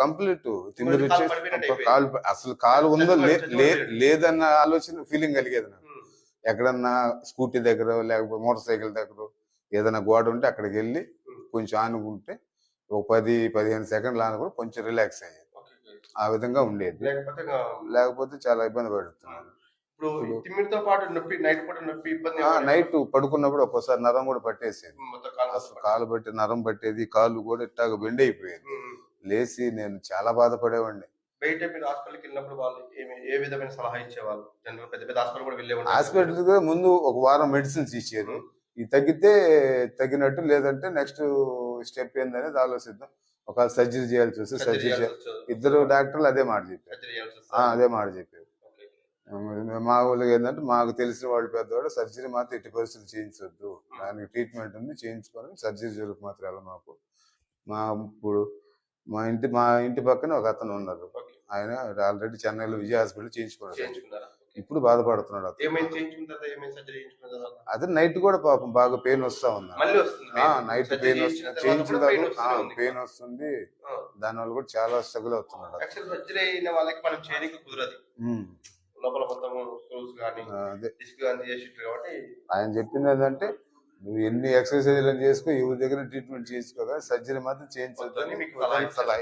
Complete తిమ్మిరి కాలు. కాలు అసలు కాలు ఉందో. లేదన్న ఆలోచన ఫీలింగ్ కలిగేది నాకు. ఎక్కడన్నా స్కూటీ దగ్గర లేకపోతే మోటార్ సైకిల్ దగ్గర ఏదైనా గోడ ఉంటే అక్కడికి వెళ్ళి. కొంచెం ఆనుకుంటే ఒక పది పదిహేను సెకండ్లు ఆనుకుంటే కొంచెం రిలాక్స్ అయ్యేది. ఆ విధంగా ఉండేది లేకపోతే చాలా ఇబ్బంది పడుతున్నాను ఇప్పుడు ఈ తిమ్మిరితో పాటు నొప్పి నైట్ పూట నొప్పి ఇబ్బంది ఆ, నైట్ పడుకున్నప్పుడు ఒక్కోసారి నరం కూడా పట్టేసేది కాలు అసలు కాలు పట్టి నరం పట్టేది కాళ్ళు కూడా ఇట్టాగ బెండ్ అయిపోయేది. లేచి నేను చాలా బాధపడేవాడిని. బయట మీరు హాస్పిటల్కి వెళ్ళినప్పుడు వాళ్ళు ఏమి ఏ విధమైన సలహా ఇచ్చేవాళ్ళు? జనరల్ పెద్ద పెద్ద హాస్పిటల్ కూడా వెళ్ళే ముందు ఒక వారం మెడిసిన్స్ ఇచ్చారు ఇది తగ్గితే తగ్గినట్టు లేదంటే నెక్స్ట్ స్టెప్ ఏందనేది ఆలోచిద్దాం. ఒకవేళ సర్జరీ చేయాల్సి వస్తే సర్జరీ. ఇద్దరు డాక్టర్లు అదే మాట చెప్పారు. అదే మాట చెప్పారు. మా ఊళ్ళకి ఏంటంటే మాకు తెలిసిన వాడు పెద్దవాడు సర్జరీ మాత్రం ఎట్టి పరిస్థితులు చేయించవద్దు దానికి ట్రీట్మెంట్ ఉంది చేయించుకొని సర్జరీ జరుగు మాత్రం వెళ్ళ మాకు. మా ఇప్పుడు మా ఇంటి మా ఇంటి పక్కన ఒక అతను ఉన్నారు. ఆయన ఆల్రెడీ చెన్నైలో విజయ హాస్పిటల్ చేయించుకున్నాడు చేయించుకున్నారా? ఇప్పుడు బాధపడుతున్నాడు అదే నైట్ కూడా పాపం బాగా పెయిన్ వస్తా ఉంది నైట్ పెయిన్ వస్తుంది చేయించిన తర్వాత. పెయిన్ వస్తుంది ఆ. దానివల్ల కూడా చాలా స్ట్రగుల్ అవుతున్నాడు ఆయన చెప్పింది ఏంటంటే నువ్వు ఎన్ని ఎక్సర్సైజ్లు చేసుకో ఎవరి దగ్గర ట్రీట్మెంట్ చేసుకోగా సర్జరీ మాత్రం చేయించొద్దని మీకు సలహా